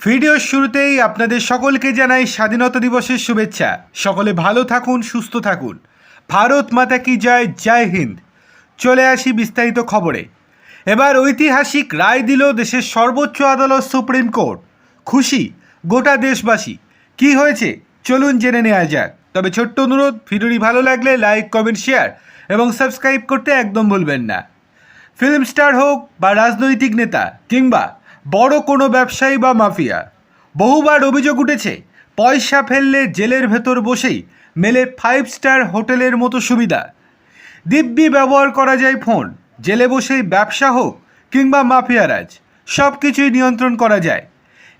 ভিডিওর শুরুতেই আপনাদের সকলকে জানাই স্বাধীনতা দিবসের শুভেচ্ছা। সকলে ভালো থাকুন, সুস্থ থাকুন। ভারত মাতা কি জয় জয় হিন্দ। চলে আসি বিস্তারিত খবরে। এবার ঐতিহাসিক রায় দিল দেশের সর্বোচ্চ আদালত সুপ্রিম কোর্ট। খুশি গোটা দেশবাসী। কি হয়েছে? চলুন জেনে নেওয়া যাক। তবে ছোট্ট অনুরোধ, ভিডিওটি ভালো লাগলে লাইক, কমেন্ট, শেয়ার এবং সাবস্ক্রাইব করতে একদম ভুলবেন না। ফিল্ম স্টার হোক বা রাজনৈতিক নেতা কিংবা বড় কোনো ব্যবসায়ী বা মাফিয়া। বহুবার অভিযোগ উঠেছে, পয়সা ফেললে জেলের ভেতর বসেই মেলে ফাইভ স্টার হোটেলের মতো সুবিধা। দিব্যি ব্যবহার করা যায় ফোন জেলে বসেই ব্যবসা হোক কিংবা মাফিয়ারাজ সব কিছুই নিয়ন্ত্রণ করা যায়।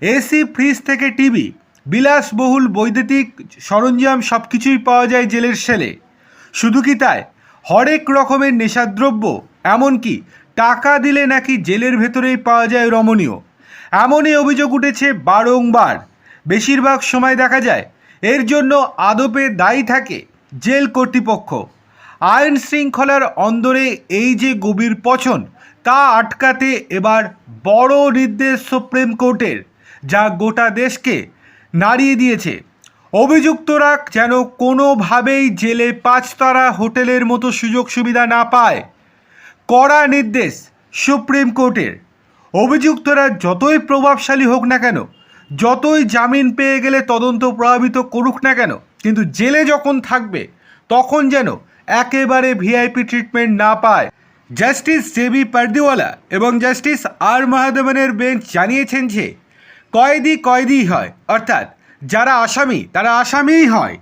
এসি ফ্রিজ থেকে টিভি বিলাসবহুল বৈদ্যুতিক সরঞ্জাম সব কিছুই পাওয়া যায় জেলের সেলে শুধু কি তাই? হরেক রকমের নেশাদ্রব্য, এমনকি টাকা দিলে নাকি জেলের ভেতরেই পাওয়া যায় রমণীয়। এমনই অভিযোগ উঠেছে বারংবার। বেশিরভাগ সময় দেখা যায়, এর জন্য আদপে দায়ী থাকে জেল কর্তৃপক্ষ। আইন শৃঙ্খলার অন্দরে এই যে গভীর পচন, তা আটকাতে এবার বড় নির্দেশ সুপ্রিম কোর্টের, যা গোটা দেশকে নাড়িয়ে দিয়েছে। অভিযুক্তরা যেন কোনোভাবেই জেলে পাঁচতারা হোটেলের মতো সুযোগ সুবিধা না পায়। কড়া নির্দেশ সুপ্রিম কোর্টের। অভিযুক্তরা যতই প্রভাবশালী হোক না কেন, যতই জামিন পেয়ে গেলে তদন্ত প্রভাবিত করুক না কেন, কিন্তু জেলে যখন থাকবে, তখন যেন একেবারে ভিআইপি ট্রিটমেন্ট না পায়। জাস্টিস জেবি পার্দিওয়ালা এবং জাস্টিস আর মহাদেবনের বেঞ্চ জানিয়েছেন যে, কয়েদি কয়েদি হয়, অর্থাৎ যারা আসামি, তারা আসামিই হয়।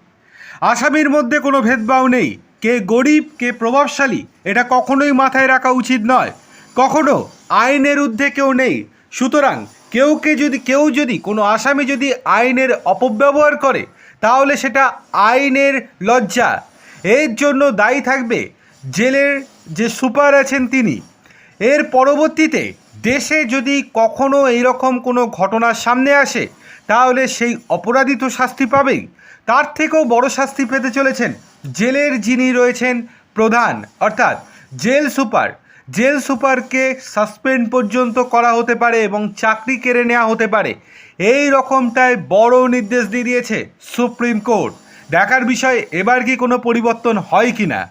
আসামির মধ্যে কোনো ভেদভাব নেই। কে গরিব, কে প্রভাবশালী, এটা কখনোই মাথায় রাখা উচিত নয়। কখনো আইনের ঊর্ধ্বে কেউ নেই। সুতরাং কেউকে যদি, কেউ যদি, কোনো আসামি যদি আইনের অপব্যবহার করে, তাহলে সেটা আইনের লজ্জা। এর জন্য দায়ী থাকবে জেলের যে সুপার আছেন তিনি। এর পরবর্তীতে দেশে যদি কখনো এইরকম কোনো ঘটনার সামনে আসে, তাহলে সেই অপরাধী তো শাস্তি পাবেই। তার থেকেও বড় শাস্তি পেতে চলেছেন জেলের যিনি রয়েছেন প্রধান, অর্থাৎ জেল সুপার। জেল সুপারকে সাসপেন্ড পর্যন্ত করা হতে পারে এবং চাকরি কেড়ে নেওয়া হতে পারে। এই রকমটায় বড় নির্দেশ দিয়ে দিয়েছে সুপ্রিম কোর্ট। দেখার বিষয়, এবার কি কোনো পরিবর্তন হয় কি না